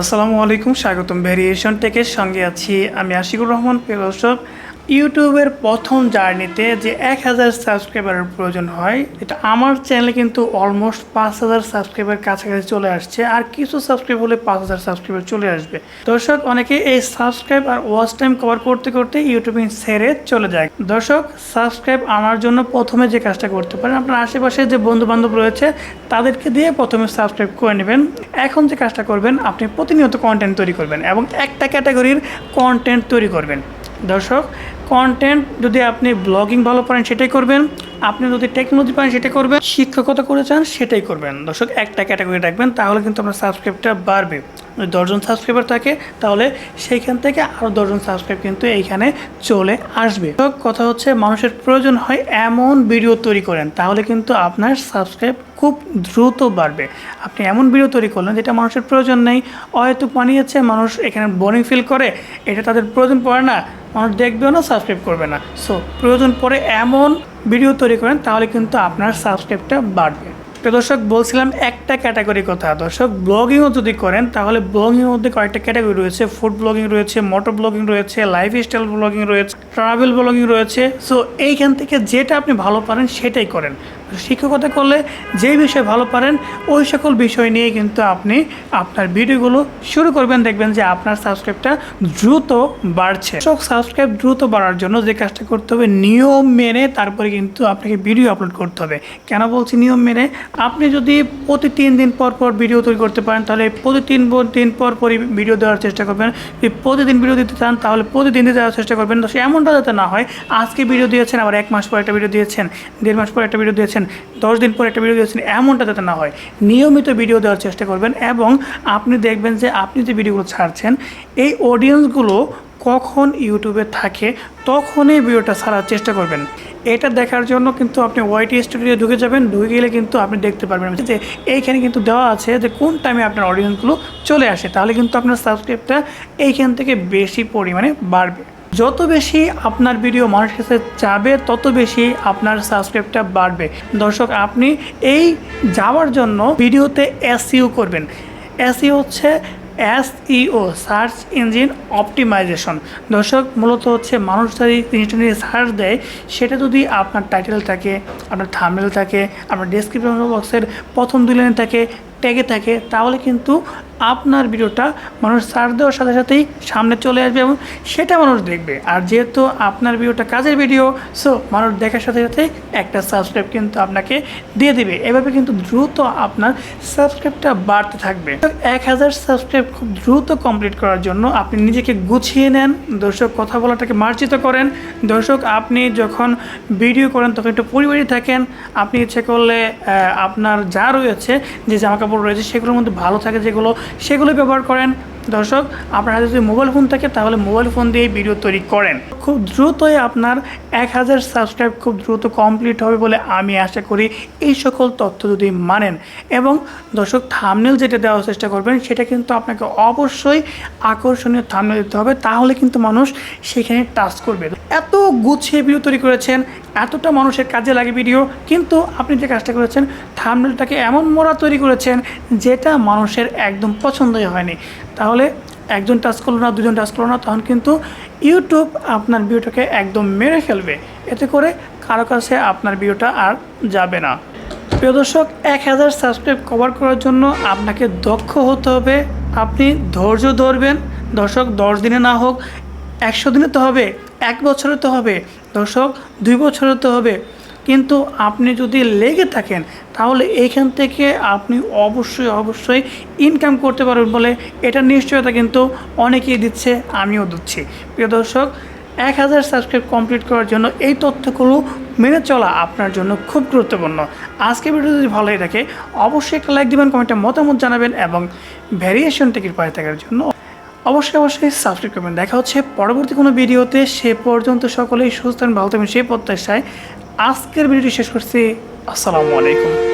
আসসালামু আলাইকুম স্বাগতম। ভেরিয়েশন টেকের সঙ্গে আছি আমি আশিকুর রহমান প্রিয় ইউটিউবের প্রথম জার্নিতে যে এক হাজার সাবস্ক্রাইবারের প্রয়োজন হয়, এটা আমার চ্যানেলে কিন্তু অলমোস্ট পাঁচ হাজার সাবস্ক্রাইবার কাছাকাছি চলে আসছে, আর কিছু সাবস্ক্রাইব হলে পাঁচ হাজার সাবস্ক্রাইবার চলে আসবে। দর্শক, অনেকে এই সাবস্ক্রাইব আর ওয়াচ টাইম কভার করতে করতে ইউটিউবে ছেড়ে চলে যায়। দর্শক সাবস্ক্রাইব আনার জন্য প্রথমে যে কাজটা করতে পারেন, আপনার আশেপাশে যে বন্ধু বান্ধব রয়েছে, তাদেরকে দিয়ে প্রথমে সাবস্ক্রাইব করে নেবেন। এখন যে কাজটা করবেন, আপনি প্রতিনিয়ত কন্টেন্ট তৈরি করবেন এবং একটা ক্যাটাগরির কন্টেন্ট তৈরি করবেন। দর্শক কন্টেন্ট যদি আপনি ব্লগিং ভালো পারেন, সেটাই করবেন। আপনি যদি টেকনোলজি পারেন, সেটাই করবেন। শিক্ষকতা করে চান সেটাই করবেন। দর্শক, একটা ক্যাটাগরি রাখবেন, তাহলে কিন্তু আপনার সাবস্ক্রাইবটা বাড়বে। যদি দশজন সাবস্ক্রাইবার থাকে, তাহলে সেইখান থেকে আরও দশজন সাবস্ক্রাইব কিন্তু এইখানে চলে আসবে। তো কথা হচ্ছে মানুষের প্রয়োজন হয় এমন ভিডিও তৈরি করেন, তাহলে কিন্তু আপনার সাবস্ক্রাইব খুব দ্রুত বাড়বে। আপনি এমন ভিডিও তৈরি করলেন, যেটা মানুষের প্রয়োজন নেই। হয়তো বানিয়েছে মানুষ এখানে বোরিং ফিল করে, এটা তাদের প্রয়োজন পড়ে না। মানুষ দেখবেও না সাবস্ক্রাইব করবে না। সো প্রয়োজন পড়ে এমন ভিডিও তৈরি করেন, তাহলে কিন্তু আপনার সাবস্ক্রাইবটা বাড়বে। তো দর্শক, বলছিলাম একটা ক্যাটাগরি কথা। দর্শক ব্লগিংও যদি করেন, তাহলে ব্লগিংয়ের মধ্যে কয়েকটা ক্যাটাগরি রয়েছে। ফুড ব্লগিং রয়েছে মোটর ব্লগিং রয়েছে লাইফ স্টাইল ব্লগিং রয়েছে ট্রাভেল ব্লগিং রয়েছে। সো এইখান থেকে যেটা আপনি ভালো পারেন, সেটাই করেন। শিক্ষকতা করলে যেই বিষয়ে ভালো পারেন, ওই সকল বিষয় নিয়ে কিন্তু আপনি আপনার ভিডিওগুলো শুরু করবেন, দেখবেন যে আপনার সাবস্ক্রাইবটা দ্রুত বাড়ছে। সব সাবস্ক্রাইব দ্রুত বাড়ার জন্য যে কাজটা করতে হবে, নিয়ম মেনে তারপরে কিন্তু আপনাকে ভিডিও আপলোড করতে হবে। কেন বলছি নিয়ম মেনে? আপনি যদি প্রতি তিন দিন পর পর ভিডিও তৈরি করতে পারেন, তাহলে প্রতি তিন দিন পর পরই ভিডিও দেওয়ার চেষ্টা করবেন। যদি প্রতিদিন ভিডিও দিতে চান, তাহলে প্রতিদিন দিতে দেওয়ার চেষ্টা করবেন। তো সে এমনটা যাতে না হয়, আজকে ভিডিও দিয়েছেন, আবার এক মাস পর একটা ভিডিও দিয়েছেন, দেড় মাস পর একটা ভিডিও দিয়েছেন দশ দিন পর একটা ভিডিও দিয়েছেন, এমনটা যাতে না হয়। নিয়মিত ভিডিও দেওয়ার চেষ্টা করবেন এবং আপনি দেখবেন যে আপনি যে ভিডিওগুলো ছাড়ছেন, এই অডিয়েন্সগুলো কখন ইউটিউবে থাকে, তখনই ভিডিওটা ছাড়ার চেষ্টা করবেন। এটা দেখার জন্য কিন্তু আপনি ওয়াইটি স্টুডিও ঢুকে যাবেন, ঢুকে গেলে কিন্তু আপনি দেখতে পারবেন। যে এইখানে কিন্তু দেওয়া আছে যে কোন টাইমে আপনার অডিয়েন্সগুলো চলে আসে, তাহলে কিন্তু আপনার সাবস্ক্রাইবটা এইখান থেকে বেশি পরিমাণে বাড়বে। যত বেশি আপনার ভিডিও মানুষের কাছে যাবে, তত বেশি আপনার সাবস্ক্রাইবটা বাড়বে। দর্শক, আপনি এই যাওয়ার জন্য ভিডিওতে এসইও করবেন। এসইও হচ্ছে এসইও, সার্চ ইঞ্জিন অপটিমাইজেশন। দর্শক, মূলত হচ্ছে মানুষ যদি জিনিসটা নিয়ে সার্চ দেয়, সেটা যদি আপনার টাইটেল থাকে, আপনার থামেল থাকে, আপনার ডেসক্রিপশন বক্সের প্রথম দুই থাকে ট্যাগে থাকে, তাহলে কিন্তু আপনার ভিডিওটা মানুষ সার্চ দেওয়ার সাথে সাথেই সামনে চলে আসবে এবং সেটা মানুষ দেখবে। আর যেহেতু আপনার ভিডিওটা কাজের ভিডিও সো মানুষ দেখার সাথে সাথে একটা সাবস্ক্রাইব কিন্তু আপনাকে দিয়ে দেবে। এভাবে কিন্তু দ্রুত আপনার সাবস্ক্রাইবটা বাড়তে থাকবে। এক হাজার সাবস্ক্রাইব খুব দ্রুত কমপ্লিট করার জন্য আপনি নিজেকে গুছিয়ে নেন। দর্শক, কথা বলাটাকে মার্জিত করেন। দর্শক, আপনি যখন ভিডিও করেন, তখন একটু পরিবারই থাকেন। আপনি ইচ্ছে করলে আপনার যা রয়েছে, যে জামা কাপড় রয়েছে, সেগুলোর মধ্যে ভালো থাকে যেগুলো সেগুলো ব্যবহার করেন। দর্শক, আপনার যদি মোবাইল ফোন থাকে, তাহলে মোবাইল ফোন দিয়ে ভিডিও তৈরি করেন। খুব দ্রুতই আপনার এক হাজার সাবস্ক্রাইব খুব দ্রুত কমপ্লিট হবে বলে আমি আশা করি। এই সকল তথ্য যদি মানেন এবং দর্শক থামনেল যেটা দেওয়ার চেষ্টা করবেন, সেটা কিন্তু আপনাকে অবশ্যই আকর্ষণীয় থামনেল দিতে হবে। তাহলে কিন্তু মানুষ সেখানে টাচ করবে। গুছিয়ে ভিডিও তৈরি করেছেন, এতটা মানুষের কাজে লাগে ভিডিও কিন্তু আপনি যে কাজটা করেছেন থামনেলটাকে এমন মোড়া তৈরি করেছেন যেটা মানুষের একদম পছন্দই হয়নি। তাহলে একজন টাচ করল না, দুজন টাচ করল না, তখন কিন্তু ইউটিউব আপনার ভিডিওটাকে একদম মেরে ফেলবে। এতে করে কারও কাছে আপনার ভিডিওটা আর যাবে না। প্রিয় দর্শক, এক হাজার সাবস্ক্রাইব কভার করার জন্য আপনাকে দক্ষ হতে হবে। আপনি ধৈর্য ধরবেন। দর্শক, দশ দিনে না হোক, একশো দিনে তো হবে। এক বছরে তো হবে, দর্শক দুই বছরে তো হবে। কিন্তু আপনি যদি লেগে থাকেন, তাহলে এইখান থেকে আপনি অবশ্যই অবশ্যই ইনকাম করতে পারবেন বলে এটা নিশ্চয়তা কিন্তু অনেকেই দিচ্ছে, আমিও দিচ্ছি। প্রিয় দর্শক, এক হাজার সাবস্ক্রাইব কমপ্লিট করার জন্য এই তথ্যগুলো মেনে চলা আপনার জন্য খুব গুরুত্বপূর্ণ। আজকে ভিডিও যদি ভালোই থাকে, অবশ্যই একটা লাইক দেবেন কমেন্টে মতামত জানাবেন এবং ভ্যারিয়েশন টিকিট পায়ে থাকার জন্য অবশ্যই অবশ্যই সাবস্ক্রাইব করবেন। দেখা হচ্ছে পরবর্তী কোনো ভিডিওতে। সে পর্যন্ত সকলেই সুস্থ ভালো থাকবেন সেই প্রত্যাশায়। আজকের ভিডিওটি শেষ করছি। আসসালামু আলাইকুম।